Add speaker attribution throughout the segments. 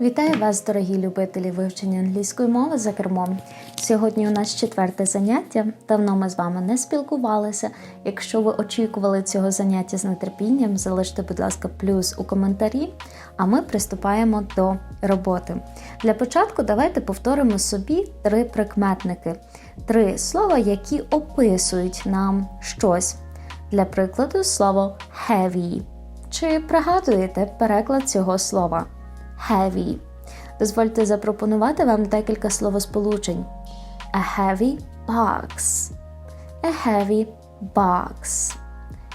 Speaker 1: Вітаю вас, дорогі любителі вивчення англійської мови за кермом. Сьогодні у нас четверте заняття. Давно ми з вами не спілкувалися. Якщо ви очікували цього заняття з нетерпінням, залиште, будь ласка, плюс у коментарі, а ми приступаємо до роботи. Для початку давайте повторимо собі три прикметники, три слова, які описують нам щось. Для прикладу, слово heavy. Чи пригадуєте переклад цього слова? Heavy. Дозвольте запропонувати вам декілька словосполучень. A heavy box. A heavy box.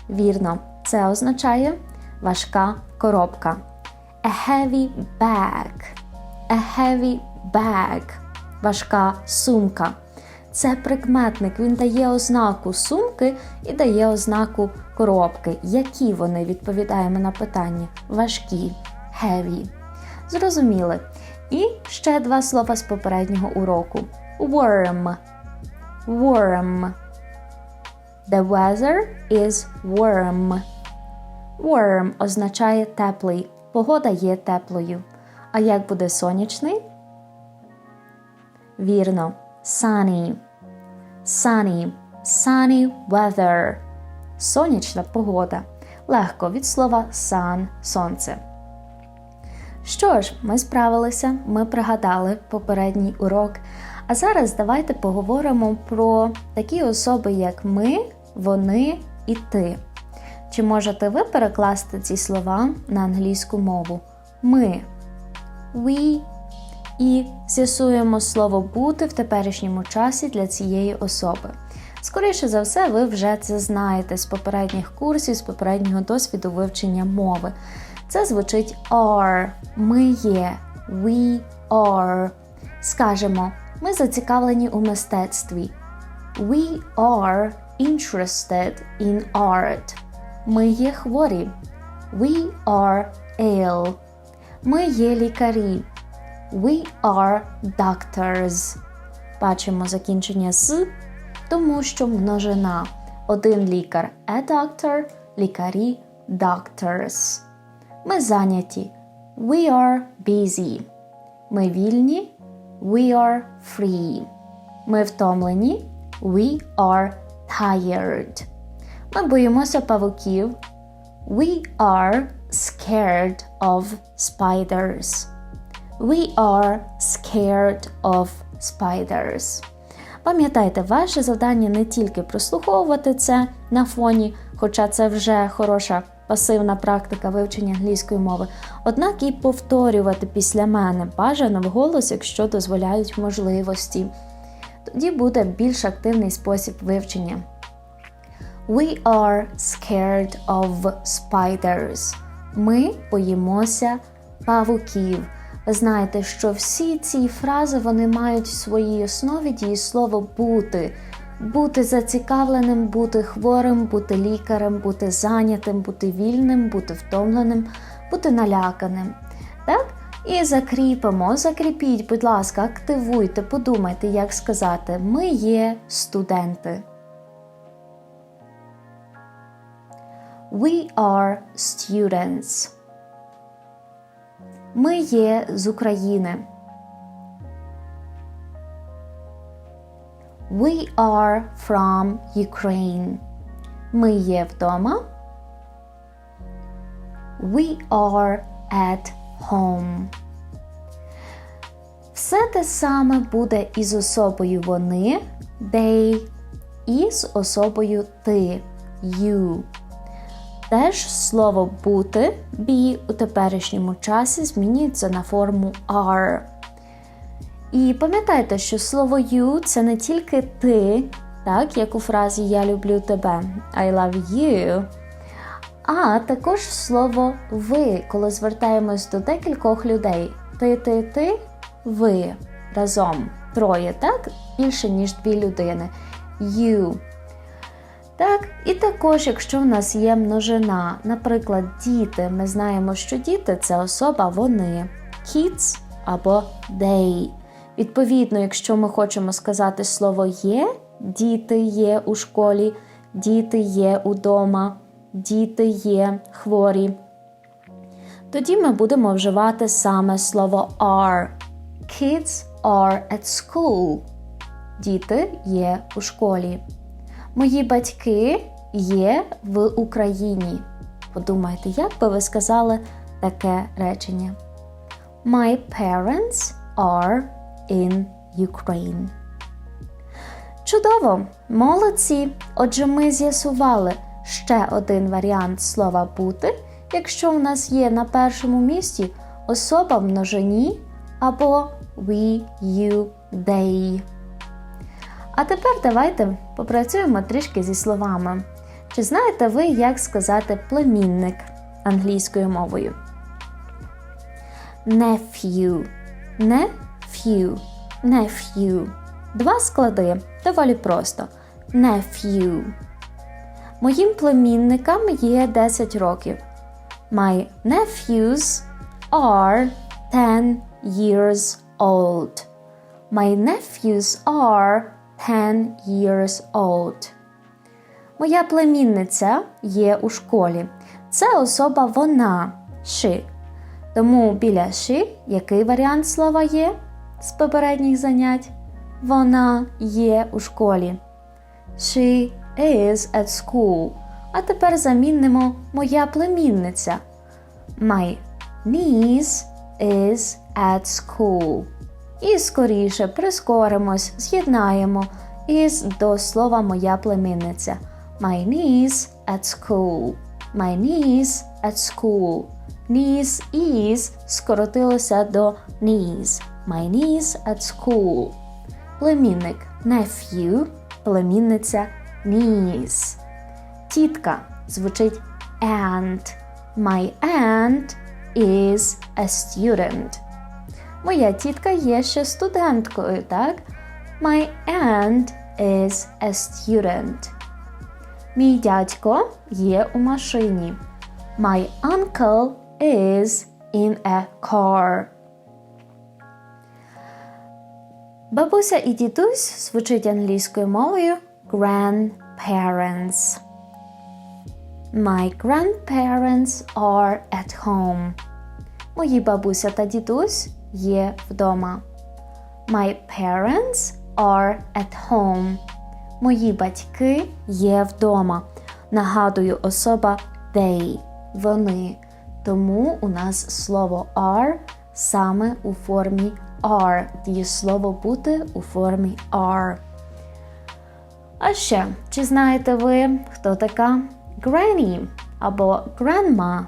Speaker 1: Вірно, це означає важка коробка. A heavy bag. A heavy bag. Важка сумка. Це прикметник, він дає ознаку сумки і дає ознаку коробки. Які вони відповідаємо на питання? Важкі, heavy. Зрозуміли. І ще два слова з попереднього уроку. Warm. Warm. The weather is warm. Warm означає теплий. Погода є теплою. А як буде сонячний? Вірно. Sunny. Sunny. Sunny weather. Сонячна погода. Легко від слова sun сонце. Що ж, ми справилися, ми пригадали попередній урок. А зараз давайте поговоримо про такі особи, як ми, вони і ти. Чи можете ви перекласти ці слова на англійську мову? Ми, we і з'ясуємо слово бути в теперішньому часі для цієї особи. Скоріше за все, ви вже це знаєте з попередніх курсів, з попереднього досвіду вивчення мови. Це звучить are. Ми є. We are. Скажемо, ми зацікавлені у мистецтві. We are interested in art. Ми є хворі. We are ill. Ми є лікарі. We are doctors. Бачимо закінчення з, тому що множина. Один лікар a doctor, лікарі doctors. Ми зайняті. We are busy. Ми вільні. We are free. Ми втомлені. We are tired. Ми боїмося павуків. We are scared of spiders. We are scared of spiders. Пам'ятайте, ваше завдання не тільки прослуховувати це на фоні, хоча це вже хороша пасивна практика вивчення англійської мови, однак і повторювати після мене бажано вголос, якщо дозволяють можливості. Тоді буде більш активний спосіб вивчення. We are scared of spiders. Ми боїмося павуків. Ви знаєте, що всі ці фрази вони мають в своїй основі дієслово бути. Бути зацікавленим, бути хворим, бути лікарем, бути зайнятим, бути вільним, бути втомленим, бути наляканим. Так? І закріпимо, закріпіть, будь ласка, активуйте, подумайте, як сказати, ми є студенти. We are students. Ми є з України. We are from Ukraine. Ми є вдома. We are at home. Все те саме буде із особою вони, they, і з особою ти, you. Теж слово бути be у теперішньому часі змінюється на форму are. І пам'ятайте, що слово you це не тільки ти, так, як у фразі Я люблю тебе, I love you. А також слово ви, коли звертаємось до декількох людей. Ти, ти, ти, ви разом. Троє, так? Більше, ніж дві людини. You. Так, і також, якщо в нас є множина, наприклад, діти, ми знаємо, що діти це особа вони, kids або they. Відповідно, якщо ми хочемо сказати слово є, діти є у школі, діти є удома, діти є хворі, тоді ми будемо вживати саме слово are. Kids are at school. Діти є у школі. Мої батьки є в Україні. Подумайте, як би ви сказали таке речення? My parents are in Ukraine. Чудово! Молодці! Отже, ми з'ясували ще один варіант слова бути, якщо у нас є на першому місці особа в множині або we, you, they. А тепер давайте попрацюємо трішки зі словами. Чи знаєте ви, як сказати племінник англійською мовою? Nephew. Nephew. Nephew. Два склади. Доволі просто. Nephew. Моїм племінникам є 10 років. My nephews are 10 years old. My nephews are 10 years old. Моя племінниця є у школі. Це особа вона she. Тому біля she який варіант слова є з попередніх занять? Вона є у школі. She is at school. А тепер замінимо моя племінниця. My niece is at school. І скоріше прискоримось, з'єднаємо із до слова моя племінниця. My niece at school. My niece at school. Niece is скоротилося до niece. My niece at school. Племінник nephew, племінниця niece. Тітка звучить aunt. My aunt is a student. Моя тітка є ще студенткою, так? My aunt is a student. Мій дядько є у машині. My uncle is in a car. Бабуся і дідусь звучить англійською мовою grandparents. My grandparents are at home. Мої бабуся та дідусь є вдома. My parents are at home. Мої батьки є вдома. Нагадую, особа they. Вони. Тому у нас слово are саме у формі are. Дієслово бути у формі are. А ще, чи знаєте ви, хто така Granny або Grandma?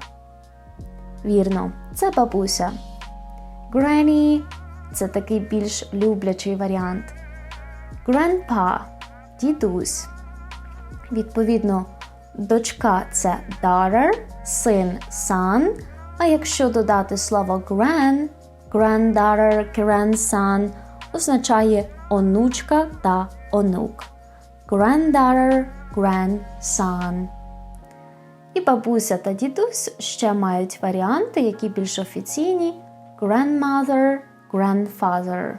Speaker 1: Вірно, це бабуся. Granny – це такий більш люблячий варіант. Grandpa – дідусь. Відповідно, дочка це daughter, син son. А якщо додати слово grand, granddaughter, grandson означає онучка та онук. Granddaughter, grandson. І бабуся та дідусь ще мають варіанти, які більш офіційні grandmother, grandfather.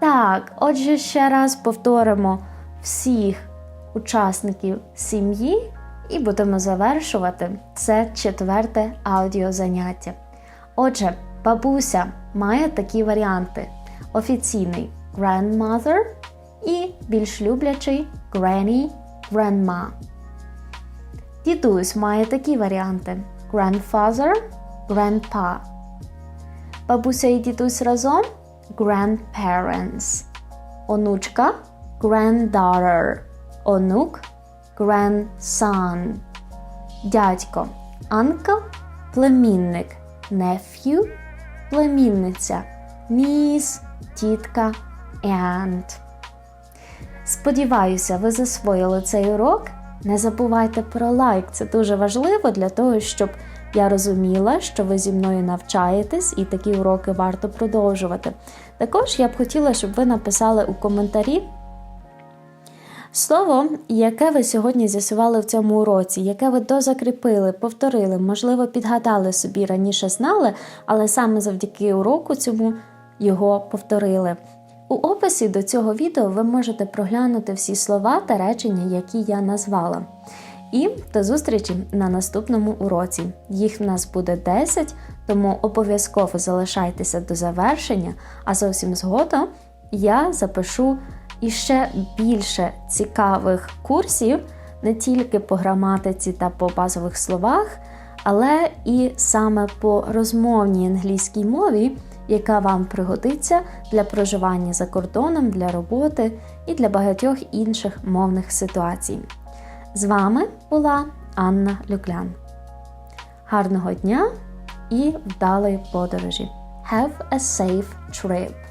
Speaker 1: Так, отже, ще раз повторимо всіх учасників сім'ї і будемо завершувати це четверте аудіозаняття. Отже, бабуся має такі варіанти: офіційний grandmother і більш люблячий granny, grandma. Дідусь має такі варіанти: grandfather, grandpa. Бабуся і дідусь разом grandparents. Онучка granddaughter. Онук grandson. Дядько uncle, племінник nephew, племінниця niece, тітка aunt. Сподіваюся, ви засвоїли цей урок. Не забувайте про лайк, це дуже важливо для того, щоб я розуміла, що ви зі мною навчаєтесь і такі уроки варто продовжувати. Також я б хотіла, щоб ви написали у коментарі слово, яке ви сьогодні з'ясували в цьому уроці, яке ви дозакріпили, повторили, можливо, підгадали собі раніше знали, але саме завдяки уроку цьому його повторили. У описі до цього відео ви можете проглянути всі слова та речення, які я назвала. І до зустрічі на наступному уроці. Їх в нас буде 10, тому обов'язково залишайтеся до завершення, а зовсім згодом я запишу іще більше цікавих курсів не тільки по граматиці та по базових словах, але і саме по розмовній англійській мові, яка вам пригодиться для проживання за кордоном, для роботи і для багатьох інших мовних ситуацій. З вами була Анна Люклян. Гарного дня і вдалої подорожі! Have a safe trip!